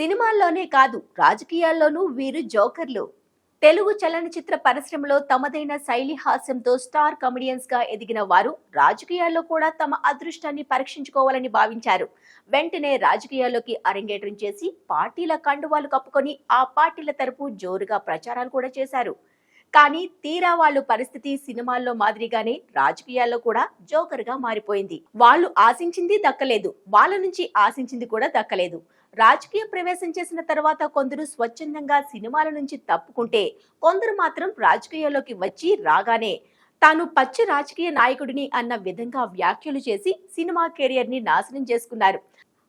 సినిమాల్లోనే కాదు రాజకీయాల్లోనూ వీరు జోకర్లు. తెలుగు చలనచిత్ర పరిశ్రమలో తమదైన శైలి హాస్యంతో స్టార్ కమెడియన్స్గా ఎదిగిన వారు రాజకీయాల్లో కూడా తమ అదృష్టాన్ని పరీక్షించుకోవాలని భావించారు. వెంటనే రాజకీయాల్లోకి అరంగేట్రం చేసి పార్టీల కండువాలు కప్పుకొని ఆ పార్టీల తరపు జోరుగా ప్రచారాలు కూడా చేశారు. కానీ తీరా వాళ్ళు పరిస్థితి సినిమాల్లో మాదిరిగానే రాజకీయాల్లో కూడా జోకర్గా మారిపోయింది. వాళ్ళు ఆశించింది దక్కలేదు. వాళ్ళ నుంచి ఆశించింది కూడా దక్కలేదు. రాజకీయ ప్రవేశం చేసిన తర్వాత కొందరు స్వచ్ఛందంగా సినిమాల నుంచి తప్పుకుంటే కొందరు మాత్రం రాజకీయాల్లోకి వచ్చి రాగానే తాను పచ్చి రాజకీయ నాయకుడిని అన్న విధంగా వ్యాఖ్యలు చేసి సినిమా కెరియర్ని నాశనం చేసుకున్నారు.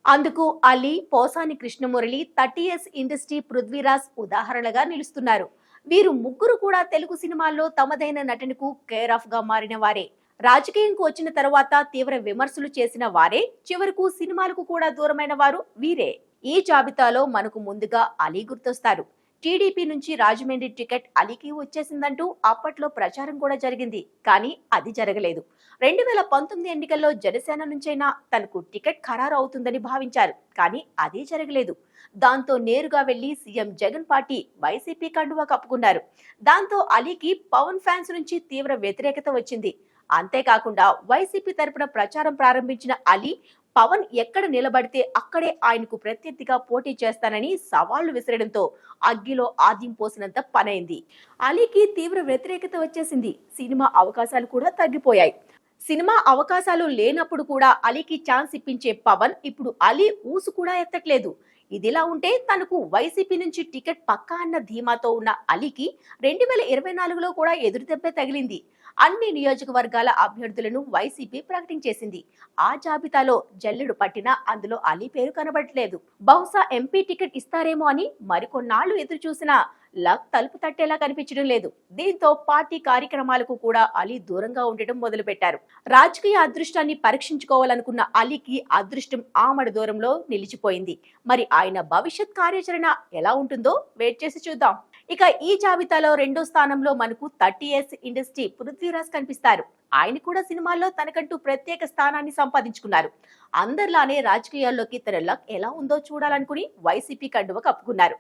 అందుకు Ali Posani Krishnamurali thirty years industry Prithviraj ఉదాహరణగా నిలుస్తున్నారు. వీరు ముగ్గురు కూడా తెలుగు సినిమాల్లో తమదైన నటనకు కేర్ ఆఫ్గా మారిన వారే. రాజకీయంకు వచ్చిన తర్వాత తీవ్ర విమర్శలు చేసిన వారే. చివరకు సినిమాలకు కూడా దూరమైన వారు వీరే. ఈ జాబితాలో మనకు ముందుగా అలీ గుర్తొస్తారు. టీడీపీ నుంచి రాజమండ్రి టికెట్ అలీకి వచ్చేసిందంటూ అప్పట్లో ప్రచారం కూడా జరిగింది. కానీ అది జరగలేదు. రెండు వేల పంతొమ్మిది ఎన్నికల్లో జనసేన నుంచైనా తనకు టికెట్ ఖరారు అవుతుందని భావించారు. కానీ అది జరగలేదు. దాంతో నేరుగా వెళ్ళి సీఎం జగన్ పార్టీ వైసీపీ కండువా కప్పుకున్నారు. దాంతో అలీకి పవన్ ఫ్యాన్స్ నుంచి తీవ్ర వ్యతిరేకత వచ్చింది. అంతేకాకుండా వైసీపీ తరపున ప్రచారం ప్రారంభించిన అలీ పవన్ ఎక్కడ నిలబడితే అక్కడే ఆయనకు ప్రత్యర్థిగా పోటీ చేస్తానని సవాళ్ళు విసరడంతో అగ్గిలో ఆద్యం పోసినంత పనైంది. అలీకి తీవ్ర వ్యతిరేకత వచ్చేసింది. సినిమా అవకాశాలు కూడా తగ్గిపోయాయి. సినిమా అవకాశాలు లేనప్పుడు కూడా అలీకి ఛాన్స్ ఇప్పించే పవన్ ఇప్పుడు అలీ ఊసు కూడా ఎత్తట్లేదు. ఇదిలా ఉంటే తనకు వైసీపీ నుంచి టికెట్ పక్కా అన్న ధీమాతో ఉన్న అలీకి రెండు వేల ఇరవై నాలుగులో కూడా ఎదురుదెబ్బే తగిలింది. అన్ని నియోజకవర్గాల అభ్యర్థులను వైసీపీ ప్రకటించేసింది. ఆ జాబితాలో జల్లెడు పట్టినా అందులో అలీ పేరు కనబడట్లేదు. బహుశా ఎంపీ టికెట్ ఇస్తారేమో అని మరికొన్నాళ్ళు ఎదురు చూసినా లక్ తలుపు తట్టేలా కనిపించడం లేదు. దీంతో పార్టీ కార్యక్రమాలకు కూడా అలీ దూరంగా ఉండటం మొదలుపెట్టారు. రాజకీయ అదృష్టాన్ని పరీక్షించుకోవాలనుకున్న అలీకి అదృష్టం ఆమడ దూరంలో నిలిచిపోయింది. మరి ఆయన భవిష్యత్ కార్యాచరణ ఎలా ఉంటుందో వెయిట్ చేసి చూద్దాం. ఇక ఈ జాబితాలో రెండో స్థానంలో మనకు థర్టీ ఇయర్స్ ఇండస్ట్రీ పృథ్వీరాజ్ కనిపిస్తారు. ఆయన కూడా సినిమాల్లో తనకంటూ ప్రత్యేక స్థానాన్ని సంపాదించుకున్నారు. అందరిలానే రాజకీయాల్లోకి తన లక్ ఎలా ఉందో చూడాలనుకుని వైసీపీ కండువ కప్పుకున్నారు.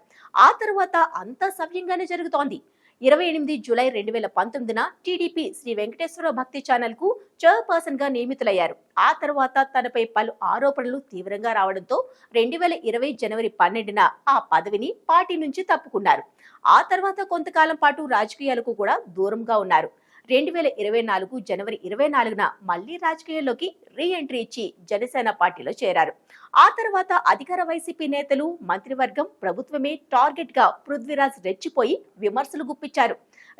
ఆ తర్వాత అంతా సవ్యంగానే జరుగుతోంది. ఇరవై ఎనిమిది జూలై రెండు వేల పంతొమ్మిదిన టీడీపీ శ్రీ వెంకటేశ్వర భక్తి ఛానల్కు చైర్పర్సన్గా నియమితులయ్యారు. ఆ తర్వాత తనపై పలు ఆరోపణలు తీవ్రంగా రావడంతో రెండు వేల ఇరవై జనవరి పన్నెండున ఆ పదవిని పార్టీ నుంచి తప్పుకున్నారు. ఆ తర్వాత కొంతకాలం పాటు రాజకీయాలకు కూడా దూరంగా ఉన్నారు. రెండు వేల ఇరవై నాలుగు జనవరి ఇరవై నాలుగున మళ్ళీ రాజకీయాల్లోకి రీ ఎంట్రీ ఇచ్చి జనసేన పార్టీలో చేరారు. ఆ తర్వాత అధికార వైసీపీ నేతలు మంత్రివర్గం ప్రభుత్వమే టార్గెట్గా పృథ్వీరాజ్ రెచ్చిపోయి విమర్శలు గుప్పించారు.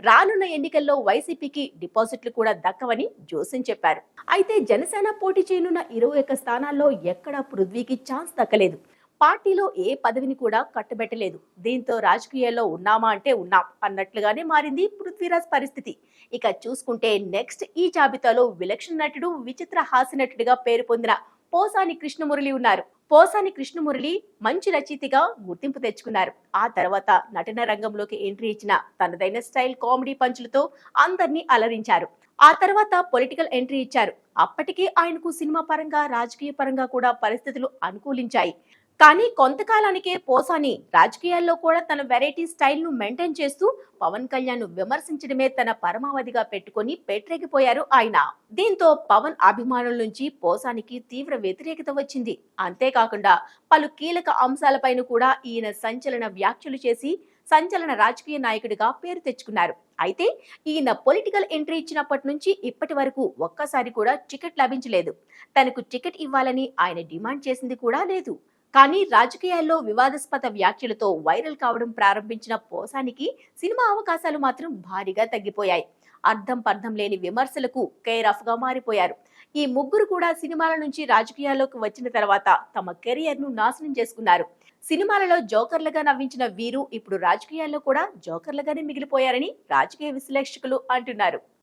రానున్న ఎన్నికల్లో వైసీపీకి డిపాజిట్లు కూడా దక్కవని జోసిన్ చెప్పారు. అయితే జనసేన పోటీ చేయనున్న ఇరవై ఒక్క స్థానాల్లో ఎక్కడా పృథ్వీకి ఛాన్స్ దక్కలేదు. పార్టీలో ఏ పదవిని కూడా కట్టబెట్టలేదు. దీంతో రాజకీయాల్లో ఉన్నామా అంటే ఉన్నాం అన్నట్లుగానే మారింది పృథ్వీరాజ్ పరిస్థితి. ఇక చూసుకుంటే నెక్స్ట్ ఈ జాబితాలో విలక్షణ నటుడు విచిత్ర హాస్య నటుడిగా పేరు పొందిన పోసాని కృష్ణమురళి ఉన్నారు. పోసాని కృష్ణమురళి మంచి రచయితగా గుర్తింపు తెచ్చుకున్నారు. ఆ తర్వాత నటన రంగంలోకి ఎంట్రీ ఇచ్చిన తనదైన స్టైల్ కామెడీ పంచులతో అందరినీ అలరించారు. ఆ తర్వాత పొలిటికల్ ఎంట్రీ ఇచ్చారు. అప్పటికే ఆయనకు సినిమా పరంగా రాజకీయ పరంగా కూడా పరిస్థితులు అనుకూలించాయి. కానీ కొంతకాలానికే పోసాని రాజకీయాల్లో కూడా తన వెరైటీ స్టైల్ను మెయింటైన్ చేస్తూ పవన్ కళ్యాణ్ను విమర్శించడమే తన పరమావధిగా పెట్టుకుని పెట్టరేగిపోయారు ఆయన. దీంతో పవన్ అభిమానుల నుంచి పోసానికి తీవ్ర వ్యతిరేకత వచ్చింది. అంతేకాకుండా పలు కీలక అంశాలపైన కూడా ఈయన సంచలన వ్యాఖ్యలు చేసి సంచలన రాజకీయ నాయకుడిగా పేరు తెచ్చుకున్నారు. అయితే ఈయన పొలిటికల్ ఎంట్రీ ఇచ్చినప్పటి నుంచి ఇప్పటి వరకు ఒక్కసారి కూడా టికెట్ లభించలేదు. తనకు టికెట్ ఇవ్వాలని ఆయన డిమాండ్ చేసింది కూడా లేదు. కానీ రాజకీయాల్లో వివాదాస్పద వ్యాఖ్యలతో వైరల్ కావడం ప్రారంభించిన పోసానికి సినిమా అవకాశాలు మాత్రం భారీగా తగ్గిపోయాయి. అర్థం పర్థం లేని విమర్శలకు కేర్గా మారిపోయారు. ఈ ముగ్గురు కూడా సినిమాల నుంచి రాజకీయాల్లోకి వచ్చిన తర్వాత తమ కెరియర్ను నాశనం చేసుకున్నారు. సినిమాలలో జోకర్లుగా నవ్వించిన వీరు ఇప్పుడు రాజకీయాల్లో కూడా జోకర్లుగానే మిగిలిపోయారని రాజకీయ విశ్లేషకులు అంటున్నారు.